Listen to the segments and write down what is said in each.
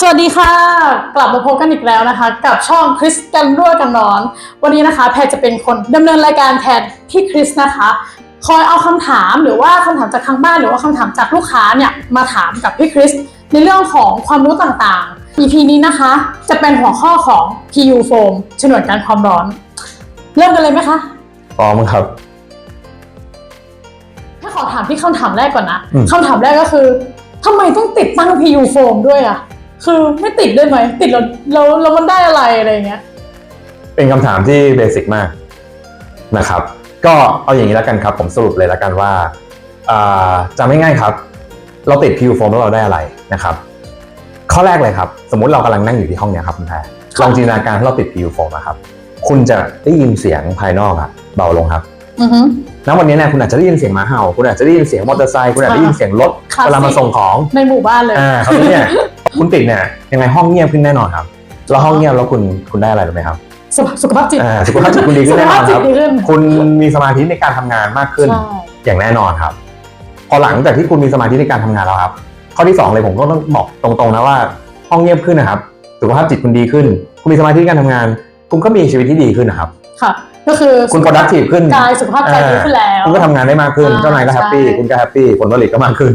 สวัสดีค่ะ กลับมาพบกันอีกแล้วนะคะ กับช่องคริสกันรั่วกันร้อน วันนี้นะคะ แพรจะเป็นคนดำเนินรายการแทนพี่คริสนะคะ คอยเอาคำถามหรือว่าคำถามจากทางบ้านหรือว่าคำถามจากลูกค้าเนี่ยมาถามกับพี่คริสในเรื่องของความรู้ต่างๆ EP นี้นะคะ จะเป็นหัวข้อของ PU foam ฉนวนกันความร้อน เริ่มกันเลยไหมคะพร้อมครับถ้าขอถามที่คำถามแรกก่อนนะอืมคำถามแรกก็คือทำไมต้องติดตั้ง PU foam ด้วยอะ คือไม่ติดได้ไหมติดแล้วแล้วแล้วมันได้อะไรอะไรอย่างเงี้ย เป็นคำถามที่เบสิกมากนะครับ ก็เอาอย่างนี้แล้วกันครับ ผมสรุปเลยแล้วกันว่าอ่าจำง่ายๆครับ เราติดพิวโฟมแล้วเราได้อะไรนะครับ ข้อแรกเลยครับ สมมุติเรากำลังนั่งอยู่ที่ห้องเนี้ยครับคุณแพรลองจินตนาการให้เราติดพิวโฟมนะครับ คุณจะได้ยินเสียงภายนอกอะเบาลงครับ อือฮึ ณวันนี้เนี่ยคุณอาจจะได้ยินเสียงหมาเห่า คุณอาจจะได้ยินเสียงมอเตอร์ไซค์คุณอาจจะได้ยินเสียงรถคลาสสิกเวลามาส่งของในหมู่บ้านเลย อ่าคราวนี้เนี่ย คุณติดเนี่ยยังไงห้องเงียบขึ้นแน่นอนครับแล้วห้องเงียบแล้วคุณคุณได้อะไรรู้ไหมครับสุขสุขภาพจิตอ่าสุขภาพจิตคุณดีขึ้นแน่นอนสุขภาพจิคตรับดีขึ้นคุณมีสมาธิในการทำงานมากขึ้นใช่อย่างแน่นอนครับ พอหลังจากที่คุณมีสมาธิในการทำงานแล้วครับ ข้อที่สองเลยผมก็ต้องบอกตรงๆนะว่า ห้องเงียบขึ้นนะครับ สุขภาพจิตคุณดีขึ้น คุณมีสมาธิในการทำงาน คุณก็มีชีวิตที่ดีขึ้นนะครับ ค่ะ ก็คือคุณ productive ขึ้นกายสุขภาพใจดีขึ้นแล้ว คุณก็ทำงานได้มากขึ้นอ่าเจ้านายก็แฮปปี้ใช่คุณก็แฮปปี้ ผลผลิตก็มากขึ้น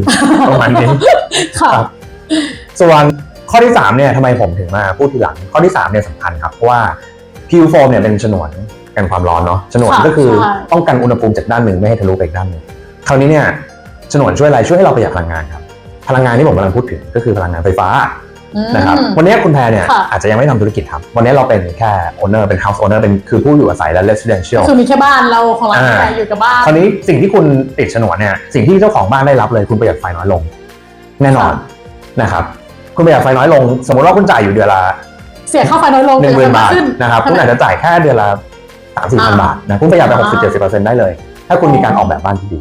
ประมาณนี้ ค่ะครับ ส่วนข้อที่3เนี่ยทำไมผมถึงมาพูดทีหลัง ข้อที่3เนี่ยสำคัญครับ เพราะว่าพิวโฟมเนี่ยเป็นฉนวนกันความร้อนเนาะฉนวนค่ะก็คือใช่ป้องกันอุณหภูมิจากด้านหนึ่งไม่ให้ทะลุไปอีกด้านหนึ่งคราวนี้เนี่ยฉนวนช่วยอะไรช่วยให้เราประหยัดพลังงานครับพลังงานที่ผมกำลังพูดถึงก็คือพลังงานไฟฟ้าอืมนะครับวันนี้คุณแพรเนี่ยค่ะอาจจะยังไม่ทำธุรกิจครับวันนี้เราเป็นแค่ owner เป็น house owner เป็นคือผู้อยู่อาศัยและ residential ก็คือมีแค่บ้านเราของเราอ่าแค่อยู่กับบ้านคราวนี้สิ่งที่คุณติดฉนวนเนี่ยสิ่งที่เจ้าของบ้านได้รับเลยคุณประหยัดไฟน้อยลง แน่นอนค่ะนะครับ คุณประหยัดไฟน้อยลง สมมติว่าคุณจ่ายอยู่เดือนละเสียค่าไฟน้อยลงหนึ่งหมื่นบาทขึ้นนะครับคุณอาจจะจ่ายแค่เดือนละสามสี่พันอ่าบาทนะคุณประหยัดไปหกสิบเจ็ดสิบเปออ่าร์เซ็นต์ได้เลย ถ้าคุณมีการออกแบบบ้านที่ดี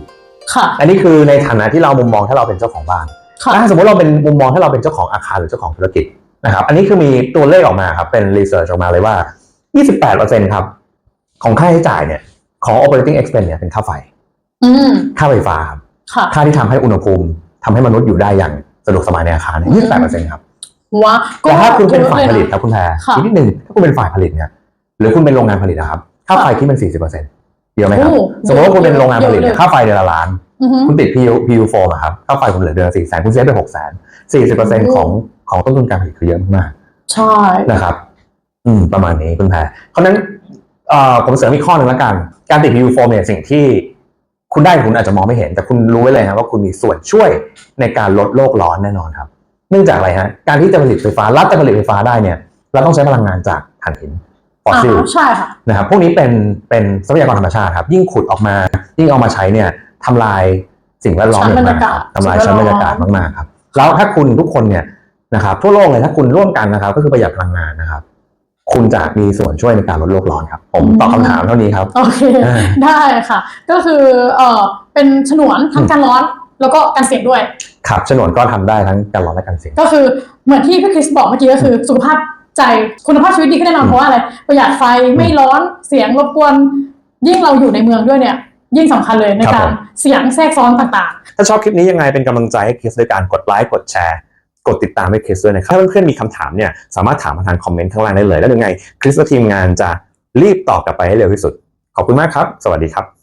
ค่ะ อันนี้คือในฐานะที่เรามุมมองถ้าเราเป็นเจ้าของบ้านค่ะถ้าสมมติเราเป็นมุมมองถ้าเราเป็นเจ้าของอาคารหรือเจ้าของธุรกิจนะครับ อันนี้คือมีตัวเลขออกมาครับเป็นรีเสิร์ชออกมาเลยว่า 28%ครับของค่าใช้จ่ายเนี่ยของ operating expense เนี่ยเป็นค่าไฟอืมค่าไฟฟ้าครับค่ะค่าที่ทำให้อุณหภูมิทำให้มนุษย์อยู่ได้อย่าง สะดวกสบายในอาคารเนี่ย28%ครับว้าแต่ถ้าคุณเป็นฝ่ายยอะผลลิตครับคุณแพรค่ะอีกนิดนึงถ้าคุณเป็นฝ่ายผลิตเนี่ยหรือคุณเป็นโรงงานผลิตนะครับค่าไฟที่เป็น40%เยอะไหมครับโอ้สมมติว่าคุณเป็นโรงงานผลิตเนี่ยเยอะเลยค่าไฟเดือนละล้านอือฮึคุณติด PU PU โฟมอะครับค่าไฟคุณเหลือเดือนละสี่แสนคุณเซฟไปหกแสนสี่สิบเปอร์เซ็นต์ของของต้นทุนการผลิตคือเยอะมากใช่ๆนะครับ อืมประมาณนี้คุณแพรเพราะฉะนั้นเอ่อผมเสริมอีกข้อหนึ่งแล้วกัน การติด PU โฟมเนี่ยสิ่งที่ คุณได้คุณอาจจะมองไม่เห็น แต่คุณรู้ไว้เลยครับว่าคุณมีส่วนช่วยในการลดโลกร้อนแน่นอนครับ เนื่องจากอะไรฮะการที่จะผลิตไฟฟ้ารัฐจะผลิตไฟฟ้าได้เนี่ย เราต้องใช้พลังงานจากถ่านหินฟอสซิลอ่าใช่ค่ะนะครับพวกนี้เป็นเป็นทรัพยากรธรรมชาติครับ ยิ่งขุดออกมา ยิ่งเอามาใช้เนี่ยทำลายสิ่งแวดล้อมชั้นอย่างบรรมากยากาศครับทำลายสิ่ชั้งนแวบรดล้อมรยากาศมากๆครับแล้วถ้าคุณทุกคนเนี่ยนะครับทั่วโลกเลยถ้าคุณร่วมกันนะครับ ก็คือประหยัดพลังงานนะครับ คุณจะมีส่วนช่วยในการลดโลกร้อนครับ ผมตอบคำถามเท่านี้ครับ โอเคอ่าได้ค่ะ ก็คือเอ่อเป็นฉนวนทั้งการร้อนแล้วก็การเสียงด้วยครับฉนวนก็ทำได้ทั้งการร้อนและการเสียงก็คือเหมือนที่พี่คริสบอกเมื่อกี้ก็คือสุขภาพใจคุณภาพชีวิตดีขึ้นแน่นอนอืมเพราะว่าอะไรประหยัดไฟไม่ร้อนเสียงรบกวน ยิ่งเราอยู่ในเมืองด้วยเนี่ย ยิ่งสำคัญเลยในการเสียงแทรกซ้อนต่างๆ ถ้าชอบคลิปนี้ยังไงเป็นกำลังใจให้คริสโดยการกดไลค์กดแชร์ กดติดตามให้คริสด้วยนะครับ ถ้าเพื่อนๆมีคำถามเนี่ยสามารถถามมาทางคอมเมนต์ข้างล่างได้เลย แล้วยังไงคริสและทีมงานจะรีบตอบกลับไปให้เร็วที่สุด ขอบคุณมากครับ สวัสดีครับ